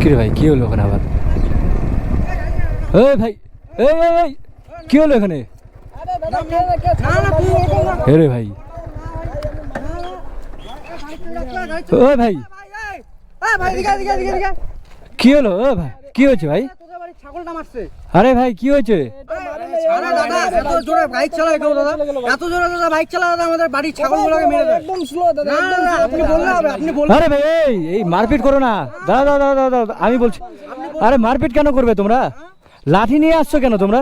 কি রে ভাই কি হলো ওখানে আবার? এই ভাই এই এই কি হলো এখানে? এ রে ভাই। ও ভাই। কি হলো? ও ভাই কি হয়েছে ভাই? আরে ভাই কি হয়েছে? আরে দাদা এত জোরে বাইক চালায় কেউ দাদা? এত জোরে দাদা বাইক চালায় দাদা আমাদের বাড়ির ছাগলগুলোকে মেরে দেয় একদম স্লো দাদা না না আপনি বললে হবে আপনি বললে আরে ভাই এই এই মারপিট করো না। দাঁড়া দাঁড়া দাঁড়া দাঁড়া দাঁড়া, আমি বলছি আরে মারপিট কেন করবে তোমরা? লাঠি নিয়ে আসছো কেন তোমরা?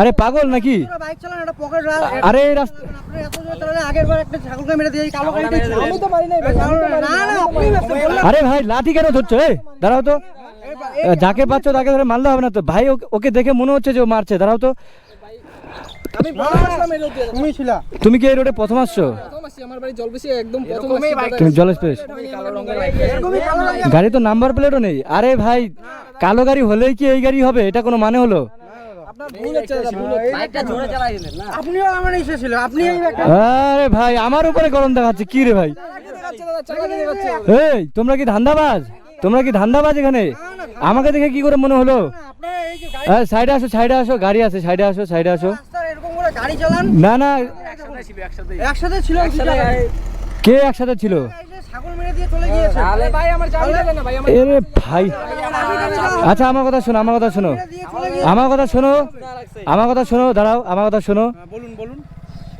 আরে পাগল নাকি? বাইক চালান এটা পকেট আরে এই রাস্তা আপনি এত জোরে চালালে আগের বার একটা ছাগলকে মেরে দিয়ে এই কালো গাড়িটা ছিল আমি তো পারি নাই না না আপনি ব্যস্ত বললে আরে ভাই লাঠি কেন ধরছো এই দাঁড়াও তো। যাকে পাচ্ছ তাকে ধরে মারলে হবে না তো। ভাই ওকে- ওকে দেখে মনে হচ্ছে যে ও মারছে। দাঁড়াও তো। তুমি কি এই রোডে প্রথম আসছো। তুমি গাড়ি তো নাম্বার প্লেটও নেই। আরে ভাই কালো গাড়ি হলেই কি এই গাড়ি হবে? এটা কোনো মানে হলো? আরে ভাই আমার উপরে গরম দেখাচ্ছে। কি রে ভাই? দেখাচ্ছে দাদা চালাকি দেখাচ্ছে। এই তোমরা কি ধান্দাবাজ? তোমরা কি ধান্দাবাজ এখানে? আমাকে দেখে কি করে মনে হলো? আপনার এই যে গাড়ি সাইডে আসো সাইডে আসো গাড়ি আছে সাইডে আসো সাইডে আসো। রাস্তার এরকম করে গাড়ি চালান। না না। একসাথে ছিল কে একসাথে ছিল? এই যে ছাগল মেরে দিয়ে চলে গিয়েছে। আরে ভাই আমার চাবি দেবেন না ভাই আমার এরে ভাই। আচ্ছা আমার কথা শোনো আমার কথা শোনো। আমার কথা শোনো। আমার কথা শোনো দাঁড়াও আমার কথা শোনো। বলুন বলুন।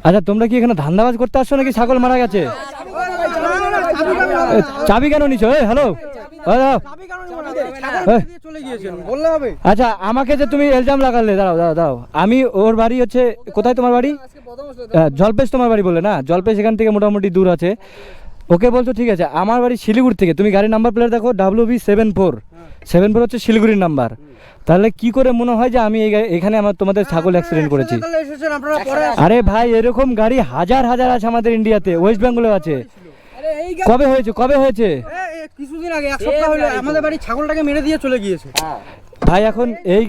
আচ্ছা তোমরা কি এখানে ধান্দাবাজ করতে আসছো নাকি ছাগল মারা গেছে? চাবি কেন নিছো? এই হ্যালো এই, চলে গিয়েছেন বললে হবে। আচ্ছা আমাকে যে তুমি এলজাম লাগালে দাঁড়াও দাঁড়াও দাঁড়াও। আমি ওর বাড়ি হচ্ছে কোথায় তোমার বাড়ি? আহ, জলপেশ তোমার বাড়ি বলে না? জলপেশ এখান থেকে মোটামুটি দূর আছে। ওকে বলছো ঠিক আছে আমার বাড়ি শিলিগুড়ি থেকে। তুমি গাড়ির নাম্বার প্লেট দেখো W B seven four seven four হচ্ছে শিলিগুড়ির নাম্বার তাহলে কি করে মনে হয় যে আমি এই এখানে আমার তোমাদের ছাগল অ্যাক্সিডেন্ট করেছি? আরে ভাই এরকম গাড়ি হাজার হাজার আছে আমাদের ইন্ডিয়াতে ওয়েস্ট বেঙ্গলেও আছে। কবে হয়েছে? কবে হয়েছে? কিছুদিন আগে এক সপ্তাহ হলো আমাদের বাড়ি ছাগলটাকে মেরে দিয়ে চলে গিয়েছে। ভাই এখন এই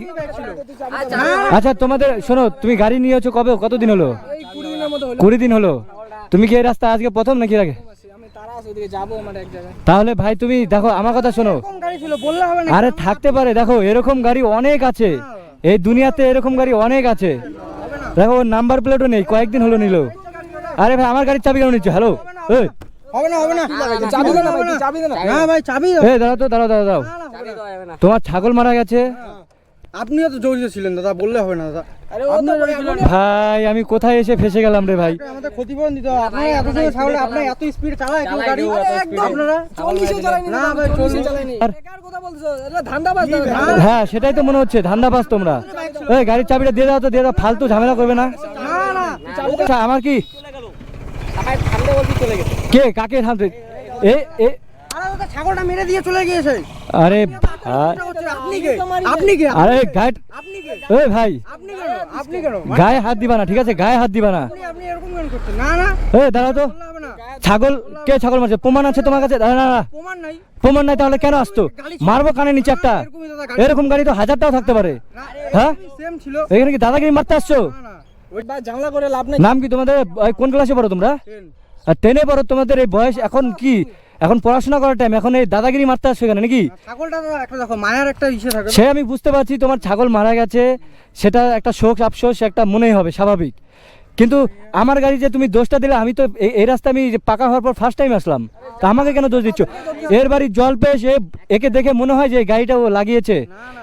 আচ্ছা তোমাদের শোনো তুমি গাড়ি নিয়েছো কবে কতদিন হলো? কুড়ি দিন হলো। তুমি কি এই রাস্তা আজকে প্রথম নাকি আগে? আমি তারা আছে ওদিকে যাব আমার এক জায়গায়। তাহলে ভাই তুমি দেখো আমার কথা শোনো। এরকম গাড়ি ছিল বললে হবে না আরে থাকতে পারে দেখো এরকম গাড়ি অনেক আছে। এই দুনিয়াতে এরকম গাড়ি অনেক আছে। দেখো ওর নাম্বার প্লেটও নেই কয়েকদিন হলো নিল। আরে ভাই আমার গাড়ির চাবি কেন নিচ্ছ? হ্যালো হবে না হবে না। চাবি দে না চাবি দে না। না ভাই চাবি দাও। দাঁড়াও তো দাঁড়াও দাঁড়াও দাঁড়াও। তোমার ছাগল মারা গেছে? আপনিও তো জড়িত ছিলেন দাদা বললে হবে না দাদা। ভাই আমি কোথায় এসে ফেসে গেলাম রে ভাই? আমাদের ক্ষতিপূরণ দিতে হবে। আপনারা এত সময় ছাগল আপনারা এত স্পিড চালায় কেউ গাড়ি আপনারা? চল্লিশে চালাইনি না না ভাই, ভাই চল্লিশে চল্লিশ- চালাইনি আর- কার কথা বলছো? এটা ধান্দাবাজ হ্যাঁ সেটাই তো মনে হচ্ছে ধান্দা ধান্দাবাজ তোমরা। এই গাড়ির চাবিটা দিয়ে দাও তো দিয়ে দাও ফালতু ঝামেলা করবে না। না না। আচ্ছা আমার কি? কে? কাকে এ এ। ছাগলটা মেরে দিয়ে চলে গিয়েছে। আরে আপনি কে? আরে গায়ে আপনি ভাই। আপনি কেন? গায়ে হাত দিবা না ঠিক আছে? গায়ে হাত দিবা না। আপনি আপনি এরকম কেন করছেন? না না। এই দাঁড়াও তো। বললে হবে না। ছাগল কে ছাগল মারছে? প্রমাণ আছে তোমার কাছে? না না প্রমাণ নাই। প্রমাণ নাই তাহলে কেন আসতো? মারবো কানে নিচে একটা। এরকম গাড়ি তো হাজারটাও থাকতে পারে। হ্যাঁ? সেম ছিল। এখানে কি দাদাগিরি মারতে আসছো? ঝামেলা করে লাভ নাই। নাম কি তোমাদের? কোন ক্লাসে পড়ো তোমরা? আর টেনে পড়ো তোমাদের এই বয়স এখন কি? এখন পড়াশোনা করার টাইম এখন এই দাদাগিরি মারতে আসছো এখানে নাকি? ছাগলটা একটা দেখো মায়ের একটা ইসে থাকে। সে আমি বুঝতে পারছি তোমার ছাগল মারা গেছে সেটা একটা শোক আফসোস একটা মনেই হবে স্বাভাবিক। কিন্তু আমার গাড়ি যে তুমি দোষটা দিলে আমি তো এই- রাস্তা আমি পাকা হওয়ার পর ফার্স্ট টাইম আসলাম। তা আমাকে কেন দোষ দিচ্ছ? এর বাড়ি জল পেয়ে সে একে দেখে মনে হয় যে গাড়িটা ও লাগিয়েছে।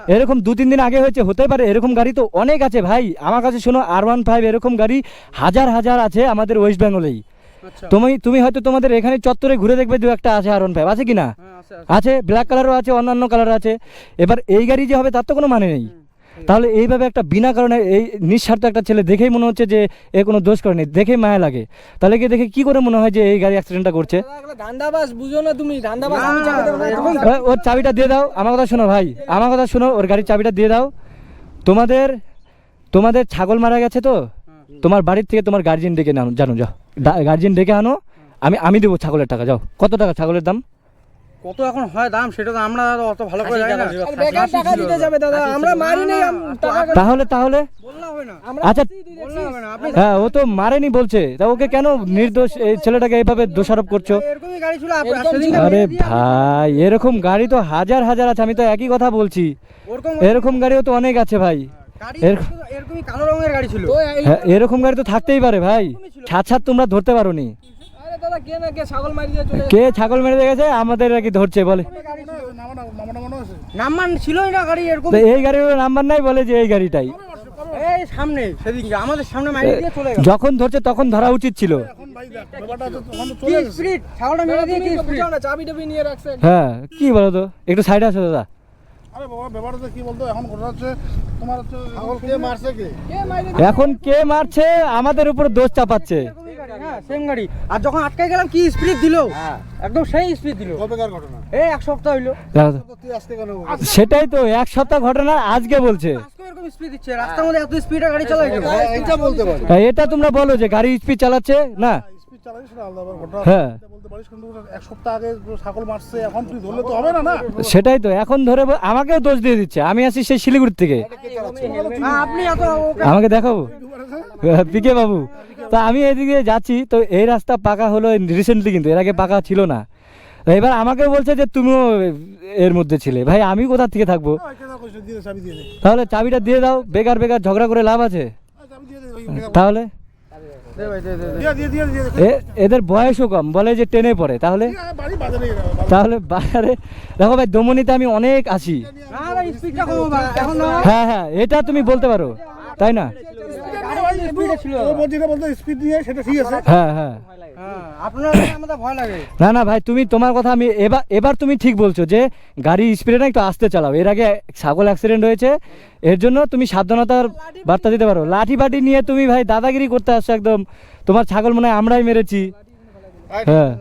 এরকম দু তিন দিন আগে হয়েছে হতে পারে এরকম গাড়ি তো অনেক আছে ভাই। আমার কাছে শোনো আর ওয়ান ফাইভ এরকম গাড়ি হাজার হাজার আছে আমাদের ওয়েস্ট বেঙ্গলেই তুমি তুমি হয়তো তোমাদের এখানে চত্বরে ঘুরে দেখবে দু একটা আছে আর ওয়ান ফাইভ আছে কি না হ্যাঁ আছে আছে। আছে ব্ল্যাক কালারও আছে অন্যান্য কালার আছে। এবার এই গাড়ি যে হবে তার তো কোনো মানে নেই। তাহলে এইভাবে একটা বিনা কারণে এই নিঃস্বার্থ একটা ছেলে দেখেই মনে হচ্ছে যে এ কোনো দোষ করেনি দেখেই মায়া লাগে। তাহলে কি দেখে কি করে মনে হয় যে এই গাড়ি অ্যাক্সিডেন্টটা করছে? ওর চাবিটা দিয়ে দাও আমার কথা শোনো ভাই আমার কথা শোনো ওর গাড়ির চাবিটা দিয়ে দাও। তোমাদের তোমাদের ছাগল মারা গেছে তো? তোমার বাড়ির থেকে তোমার গার্জিয়ান ডেকে আনো জানো যাও। গার্জিয়ান ডেকে আনো আমি আমি দেবো ছাগলের টাকা যাও। কত টাকা ছাগলের দাম? কত এখন হয় দাম সেটা তো আমরা অত ভালো করে জানি না। বেকার টাকা দিতে যাবে দাদা আমরা মারি নেই তাহলে তাহলে আচ্ছা বললে হবে না আপনি হ্যাঁ ও তো মারেনি বলছে। তা ওকে কেন নির্দোষ এই ছেলেটাকে এইভাবে দোষারোপ করছ? এরকমই গাড়ি ছিল আপ- এরকম আরে ভাই এরকম গাড়ি তো হাজার হাজার আছে আমি তো একই কথা বলছি। এরকম গাড়িও তো অনেক আছে ভাই। গাড়ি এর- ছিল, এরকমই কালো রঙের গাড়ি ছিল। তো এই- হ্যাঁ এরকম গাড়ি তো থাকতেই পারে ভাই। ছাদ ছাদ তোমরা ধরতে পারো নি কে ছাগল মারি দিয়ে চলে কে ছাগল মেরে দেখেছে আমাদের আর কি ধরছে বলে। নাম্বার ছিলই না গাড়ি এরকম এই গাড়ির নাম্বার নাই বলে যে এই গাড়িটাই। এই সামনে সেদিন আমাদের সামনে মাইরে দিয়ে চলে গেল যখন ধরছে তখন ধরা উচিত ছিল। কি স্পিড? ছাগলটা মেরে দিয়ে কি স্পিড? চাবি টাবি নিয়ে রাখছে। হ্যাঁ কি বলো তো? একটু সাইডে আসো দাদা। আরে বাবা ব্যাপারটা কি বলতো? এখন ঘটনা হচ্ছে তোমার হচ্ছে কে মারছে কে? কে এখন কে মারছে? আমাদের উপর দোষ চাপাচ্ছে। হ্যাঁ সেম গাড়ি আর যখন আটকে গেলাম কি স্পিড দিল? একদম সেই স্পিড দিল। কবেকার ঘটনা? এই এক সপ্তাহ হইল। কেন সেটাই তো এক সপ্তাহ ঘটনা আজকে বলছে। আজকে এরকম স্পিড দিচ্ছে রাস্তার মধ্যে এত গাড়ি চালায় কেউ? এটা বলতে পারি। হ্যাঁ, এটা তোমরা বলো যে গাড়ি স্পিড চালাচ্ছে না হ্যাঁ। এটা বলতে পারিস কিন্তু এক সপ্তাহ আগে ছাগল মারছে এখন তুই ধরলে তো হবে না না? সেটাই তো এখন ধরে আমাকেও দোষ দিয়ে দিচ্ছে আমি আসি সেই শিলিগুড়ি থেকে। আপনি আমাকে দেখাবো? পিকে বাবু তা আমি এদিকে যাচ্ছি তো এই রাস্তা পাকা হলো রিসেন্টলি কিন্তু এর আগে পাকা ছিল না। এবার আমাকে বলছে যে তুমিও এর মধ্যে ছিলে। ভাই আমি কোথা থেকে থাকব? তাহলে চাবিটা দিয়ে দাও বেকার বেকার ঝগড়া করে লাভ আছে? আ, চাবি দিয়ে দে ওই তাহলে? এদের বয়সও কম বলে যে টেনে পড়ে তাহলে। তাহলে বাজারে দেখো ভাই দমনিতে আমি অনেক আসি। এখন হ্যাঁ হ্যাঁ এটা তুমি বলতে পারো তাই না? স্পিডে ছিল। ও বলছি না স্পিড দিয়ে সেটা ঠিক আছে। হ্যাঁ হ্যাঁ হ্যাঁ আপনার আমাদের ভয় লাগে। না না ভাই তুমি তোমার কথা আমি এবার এবার তুমি ঠিক বলছো যে গাড়ি স্পিডে না একটু আস্তে চালাও। এর আগে ছাগল অ্যাক্সিডেন্ট হয়েছে। এর জন্য তুমি সাবধানতার বার্তা দিতে পারো। লাঠি বাটি নিয়ে তুমি ভাই দাদাগিরি করতে আসছো একদম। তোমার ছাগল মনে হয় আমরাই মেরেছি। হ্যাঁ।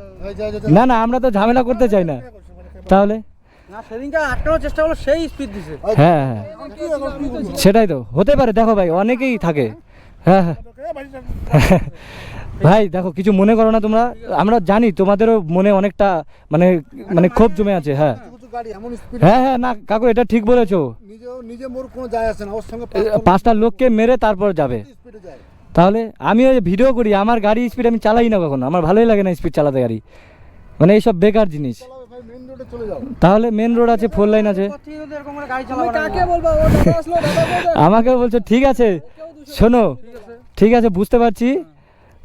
না না আমরা তো ঝামেলা করতে চাই না। তাহলে? না সেদিনকে আটকানোর চেষ্টা করল সেই হ্যাঁ হ্যাঁ? সেটাই তো। হতে পারে দেখো ভাই অনেকেই থাকে। হ্যাঁ হ্যাঁ। ভাই, দেখো, কিছু মনে করো না তোমরা। আমরা জানি তোমাদেরও মনে অনেকটা মানে মানে ক্ষোভ জমে আছে হ্যাঁ। হ্যাঁ হ্যাঁ না, কাকু, এটা ঠিক বলেছ। পাঁচটা লোককে মেরে তারপর যাবে। তাহলে আমি ওই ভিডিও করি, আমার গাড়ি স্পিড আমি চালাই না কখনো। আমার ভালোই লাগে না স্পিড চালাতে গাড়ি। মানে এইসব বেকার জিনিস। চালাবে ভাই মেইন রোডে চলে যাও। তাহলে মেন রোড আছে ফোর লাইন আছে। আমাকে বলছো ঠিক আছে শোনো ঠিক আছে বুঝতে পারছি।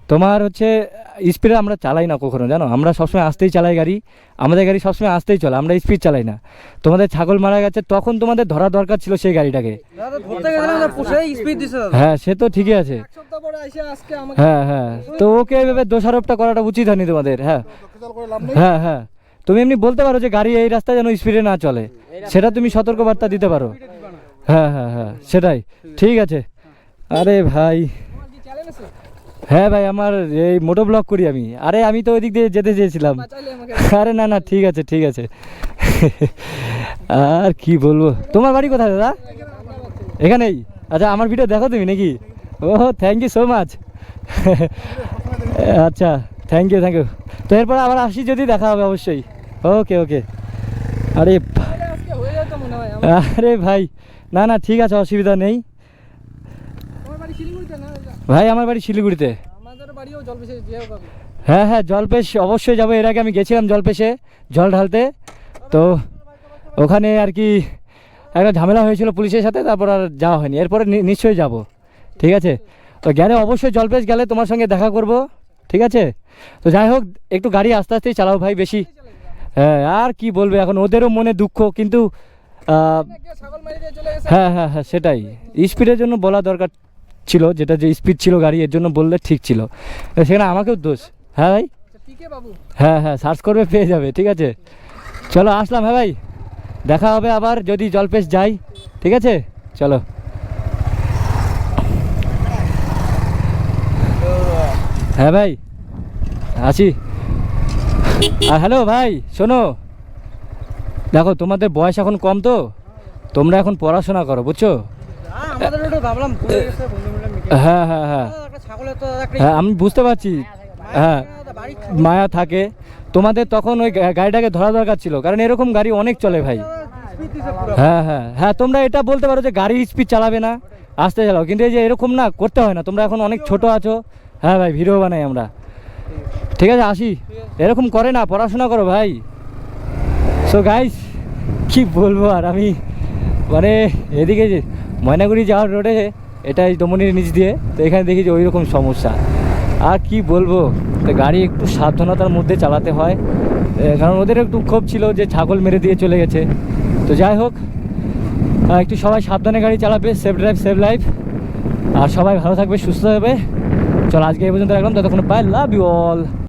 তোমার হচ্ছে স্পিডে আমরা চালাই না কখনো জানো? আমরা সবসময় আসতেই চালাই গাড়ি। আমাদের গাড়ি সবসময় আসতেই চলে আমরা স্পিড চালাই না। তোমাদের ছাগল মারা গেছে তখন তোমাদের ধরা দরকার ছিল সেই গাড়িটাকে। হ্যাঁ সে তো ঠিকই আছে। হ্যাঁ হ্যাঁ। তো ওকে এভাবে দোষারোপটা করাটা উচিত হয়নি তোমাদের হ্যাঁ। খেয়াল করে লাভ নেই। হ্যাঁ হ্যাঁ। তুমি এমনি বলতে পারো যে গাড়ি এই রাস্তায় যেন স্পিডে না চলে। সেটা তুমি সতর্কবার্তা দিতে পারো। হ্যাঁ হ্যাঁ হ্যাঁ সেটাই। ঠিক আছে। আরে ভাই। হ্যাঁ ভাই আমার এই মোটো ব্লগ করি আমি। আরে আমি তো ওই দিক দিয়ে যেতে চেয়েছিলাম। আরে না না ঠিক আছে ঠিক আছে। আর কি বলব? তোমার বাড়ি কোথায় দাদা? এখানেই। আচ্ছা আমার ভিডিও দেখো তুমি নাকি? ও থ্যাংক ইউ সো মাচ আচ্ছা। থ্যাংক ইউ থ্যাংক ইউ তো এরপর আবার আসি যদি দেখা হবে অবশ্যই। ওকে ওকে আরে আরে ভাই, না না, ঠিক আছে, অসুবিধা নেই। ভাই, আমার বাড়ি শিলিগুড়িতে। হ্যাঁ হ্যাঁ জলপেশ অবশ্যই যাব। এর আগে আমি গেছিলাম জলপেশে, জল ঢালতে। তো ওখানে আর কি একটা ঝামেলা হয়েছিল পুলিশের সাথে, তারপর আর যাওয়া হয়নি। এরপরে নিশ্চয়ই যাব। ঠিক আছে? তো গেলে অবশ্যই জলপেশ গেলে তোমার সঙ্গে দেখা করব। ঠিক আছে? তো যাই হোক, একটু গাড়ি আস্তে আস্তেই চালাও ভাই বেশি। হ্যাঁ আর কি বলবে? এখন ওদেরও মনে দুঃখ, কিন্তু হ্যাঁ হ্যাঁ হ্যাঁ সেটাই। স্পিডের জন্য বলা দরকার ছিল, যেটা যে স্পিড ছিল গাড়ি, এর জন্য বললে ঠিক ছিল। সেখানে আমাকেও দোষ। হ্যাঁ ভাই? হ্যাঁ হ্যাঁ সার্চ করবে, পেয়ে যাবে, ঠিক আছে? চলো, আসলাম হ্যাঁ ভাই? দেখা হবে আবার, যদি জলপেশ যাই, ঠিক আছে? চলো। হ্যাঁ ভাই আছি। আর হ্যালো ভাই শোনো। দেখো তোমাদের বয়স এখন কম তো তোমরা এখন পড়াশোনা করো বুঝছ? হ্যাঁ, হ্যাঁ হ্যাঁ। হ্যাঁ আমি বুঝতে পারছি। হ্যাঁ মায়া থাকে। তোমাদের তখন ওই গাড়িটাকে ধরা দরকার ছিল কারণ এরকম গাড়ি অনেক চলে ভাই। হ্যাঁ হ্যাঁ হ্যাঁ তোমরা এটা বলতে পারো যে গাড়ি স্পিড চালাবে না আস্তে চালাও। কিন্তু এই যে এরকম না করতে হয় না। তোমরা এখন অনেক ছোট আছো হ্যাঁ ভাই ভিডিও বানাই আমরা। ঠিক আছে, আসি। এরকম করে না, পড়াশোনা করো ভাই। সো গাইস কি বলব আর আমি? মানে এদিকে যে ময়নাগুড়ি যাওয়ার রোডে এটা এই দমনির নিচ দিয়ে, তো এখানে দেখি যে ওই রকম সমস্যা। আর কি বলব, তো গাড়ি একটু সাবধানতার মধ্যে চালাতে হয়। কারণ ওদের একটু ক্ষোভ ছিল যে ছাগল মেরে দিয়ে চলে গেছে। তো যাই হোক একটু সবাই সাবধানে গাড়ি চালাবে সেফ ড্রাইভ সেভ লাইফ আর সবাই ভালো থাকবে, সুস্থ হবে চল আজকে এই পর্যন্ত রাখলাম ততক্ষণ পাই লাভ ইউ অল